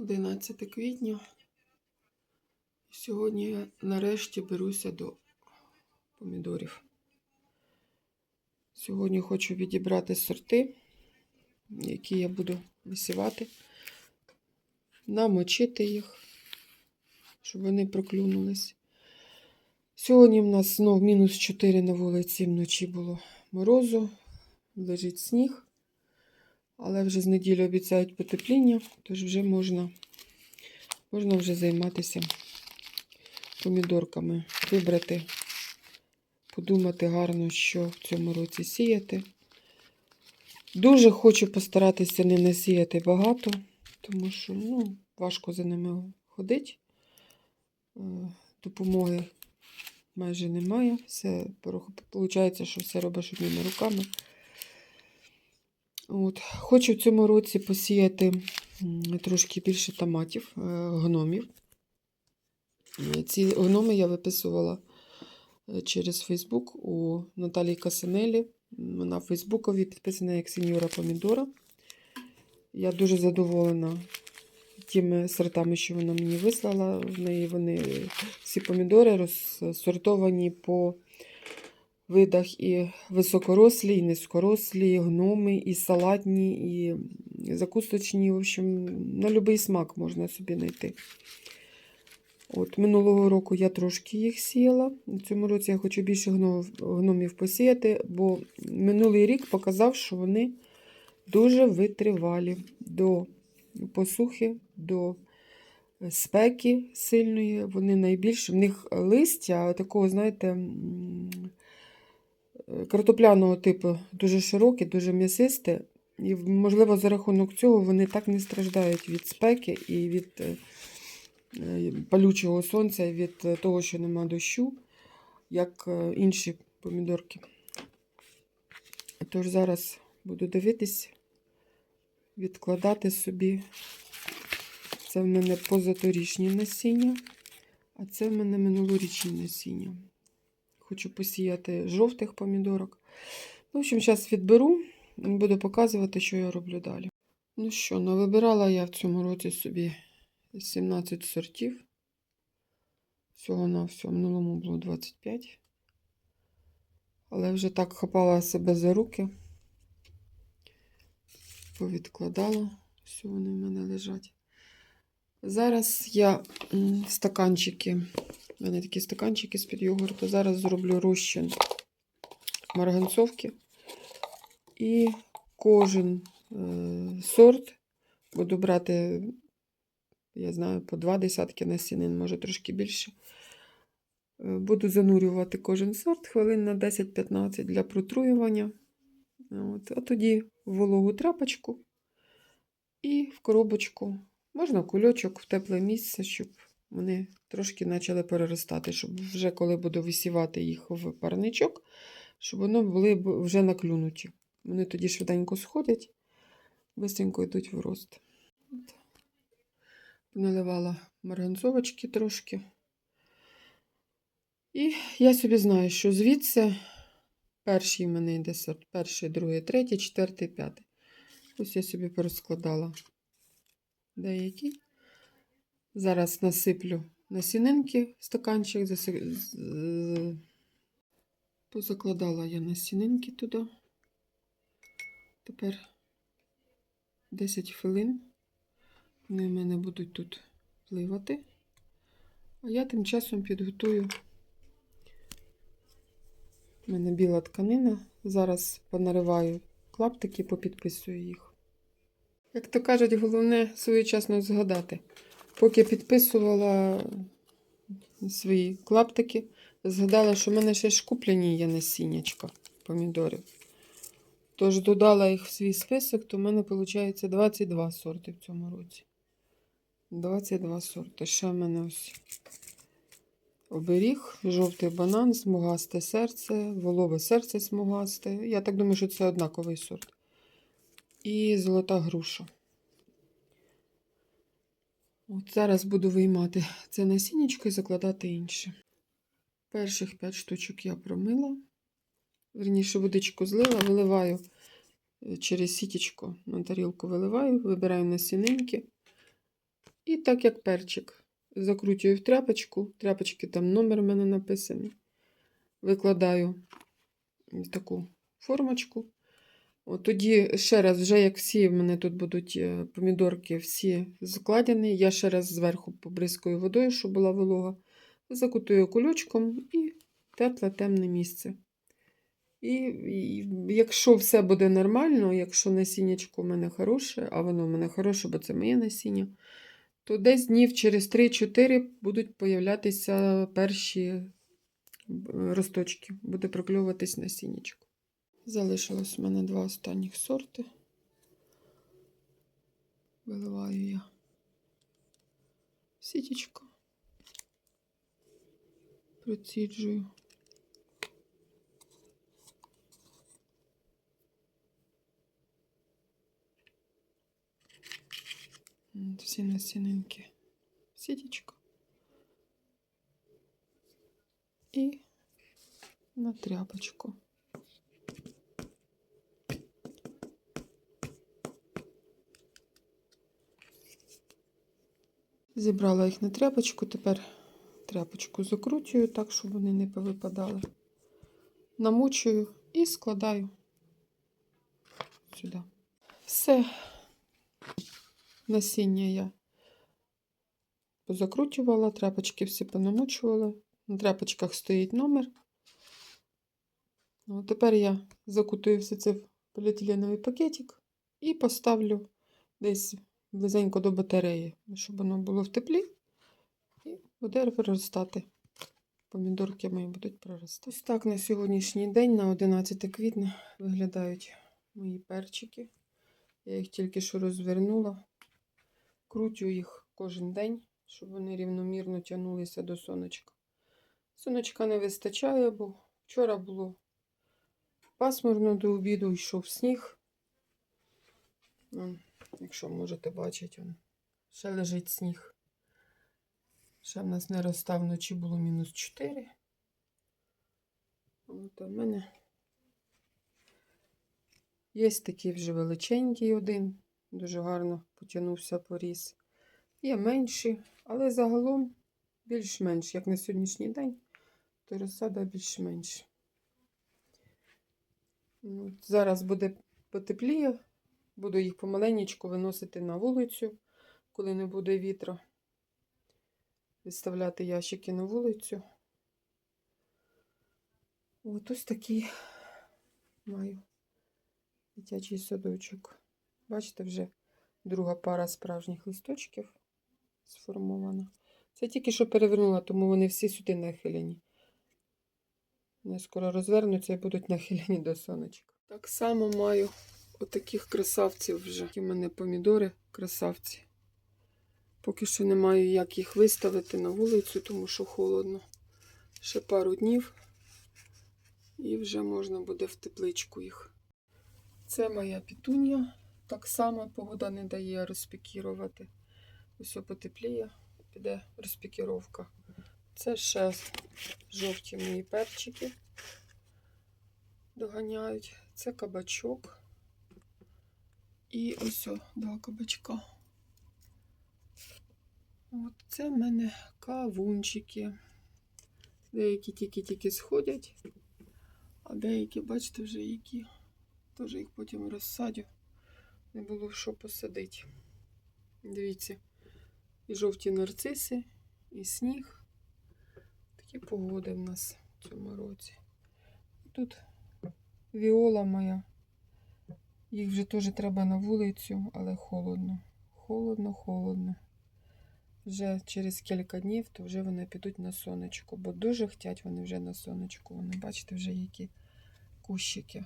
11 квітня. Сьогодні я нарешті беруся до помідорів. Сьогодні хочу відібрати сорти, які я буду висівати, намочити їх, щоб вони проклюнулись. Сьогодні в нас знов мінус 4 на вулиці, вночі було морозу, лежить сніг. Але вже з неділі обіцяють потепління, тож вже можна, можна вже займатися помідорками, вибрати, подумати гарно, що в цьому році сіяти. Дуже хочу постаратися не насіяти багато, тому що ну, важко за ними ходити. Е, Допомоги майже немає. Все, виходить, що все робиш одними руками. От. Хочу в цьому році посіяти трошки більше томатів, е, гномів. Ці гноми я виписувала е, через Фейсбук у Наталії Касанелі. Вона в Фейсбукові підписана як сеньора Помідора. Я дуже задоволена тими сортами, що вона мені вислала. В неї вони всі помідори розсортовані по видах і високорослі, і низькорослі, і гноми, і салатні, і закусочні. В общем, на будь-який смак можна собі знайти. От, Минулого року я трошки їх сіяла. В цьому році я хочу більше гном- гномів посіяти, бо минулий рік показав, що вони дуже витривалі до посухи, до спеки сильної. Вони найбільше, в них листя такого, знаєте, картопляного типу дуже широке, дуже м'ясисте. І, можливо, за рахунок цього вони так не страждають від спеки і від е, е, палючого сонця, і від е, того, що нема дощу, як інші помідорки. Тож зараз буду дивитись, відкладати собі. Це в мене позаторічні насіння, а це в мене минулорічні насіння. Хочу посіяти жовтих помідорок. В общем, зараз відберу і буду показувати, що я роблю далі. Ну що, навибирала я в цьому році собі 17 сортів. Всього на всього, минулому було 25. Але вже так хапала себе за руки, повідкладала, що вони в мене лежать. Зараз я стаканчики, в мене такі стаканчики з-під йогурту. Зараз зроблю розчин марганцовки. І кожен е, сорт буду брати, я знаю, по два десятки насінин, може трошки більше. Е, Буду занурювати кожен сорт хвилин на 10-15 для протруювання. От. А тоді в вологу тряпочку і в коробочку. Можна кульочок в тепле місце, щоб вони трошки почали переростати, щоб вже коли буду висівати їх в парничок, щоб вони були вже наклюнуті. Вони тоді швиденько сходять, швидко йдуть в рост. Наливала марганцовочки трошки. І я собі знаю, що звідси перший в мене йде сорт. Перший, другий, третій, четвертий, п'ятий. Ось я собі порозкладала деякі. Зараз насиплю насінинки в стаканчик. Позакладала я насінинки туди. Тепер 10 хвилин. Вони в мене будуть тут пливати. А я тим часом підготую. У мене біла тканина. Зараз понариваю клаптики, попідписую їх. Як то кажуть, головне своєчасно згадати. Поки підписувала свої клаптики, згадала, що в мене ще ж куплені є насіннячка помідорів. Тож додала їх в свій список, то в мене виходить 22 сорти в цьому році. 22 сорти. Ще в мене ось оберіг, жовтий банан, смугасте серце, волове серце смугасте. Я так думаю, що це однаковий сорт. І золота груша. От зараз буду виймати це насіннячко і закладати інше. Перших 5 штучок я промила. Верніше водичку злила, виливаю е, через сітечко на тарілку виливаю, вибираю насінинки І так як перчик. Закручую в тряпочку. Тряпочки там номер в мене написаний. Викладаю в таку формочку. Тоді ще раз, вже як всі в мене тут будуть е, помідорки всі закладені, я ще раз зверху побризкаю водою, щоб була волога. Закутую кульочком і тепле темне місце. І, і якщо все буде нормально, якщо насіннячко в мене хороше, а воно в мене хороше, бо це моє насіння, то десь днів через 3-4 будуть появлятися перші е, росточки, буде прокльовуватись насіннячко. Залишилось в мене два останніх сорти. Виливаю я сітечко. Проціджую. Всі насінинки в сітечко. І на тряпочку. Зібрала їх на тряпочку, тепер тряпочку закручую так, щоб вони не повипадали. Намочую і складаю сюди. Все. Насіння я позакручувала, тряпочки всі понамочувала. На тряпочках стоїть номер. Ну, тепер я закутую все це в поліетиленовий пакетик і поставлю десь близенько до батареї, щоб воно було в теплі і буде проростати. Помідорки мої будуть проростати. Ось так на сьогоднішній день, на 11 квітня, виглядають мої перчики. Я їх тільки що розвернула. Крутю їх кожен день, щоб вони рівномірно тягнулися до сонечка. Сонечка не вистачає, бо вчора було пасмурно до обіду, йшов сніг. Якщо можете бачити, ще лежить сніг. Ще в нас не розстав вночі було мінус 4. От у мене є такий вже величенький один, дуже гарно потягнувся поріс. Є менші, але загалом більш-менш, як на сьогоднішній день, то розсада більш-менш. Зараз буде потепліє, буду їх помаленечку виносити на вулицю, коли не буде вітру. Виставляти ящики на вулицю. От ось такий маю дитячий садочок. Бачите, вже друга пара справжніх листочків сформована. Це тільки що перевернула, тому вони всі сюди нахилені. Вони скоро розвернуться і будуть нахилені до сонечка. Так само маю отаких красавців вже. В мене помідори красавці. Поки що не маю як їх виставити на вулицю, тому що холодно. Ще пару днів. І вже можна буде в тепличку їх. Це моя пітунія. Так само погода не дає розпікірувати. Ось потепліє, піде розпікіровка. Це ще жовті мої перчики доганяють. Це кабачок. І ось о, два кабачка. От це в мене кавунчики. Деякі тільки-тільки сходять, а деякі, бачите, вже які. Теж їх потім розсадю. Не було що посадити. Дивіться, і жовті нарциси, і сніг. Такі погоди в нас в цьому році. Тут віола моя. Їх вже теж треба на вулицю, але холодно. Холодно, холодно. Вже через кілька днів, то вже вони підуть на сонечко, бо дуже хотять вони вже на сонечку. Вони, бачите, вже які кущики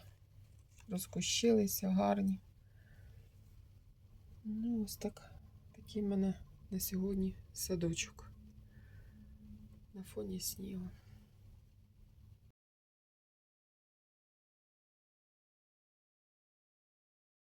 розкущилися, гарні. Ну, ось так. Такий в мене на сьогодні садочок на фоні снігу.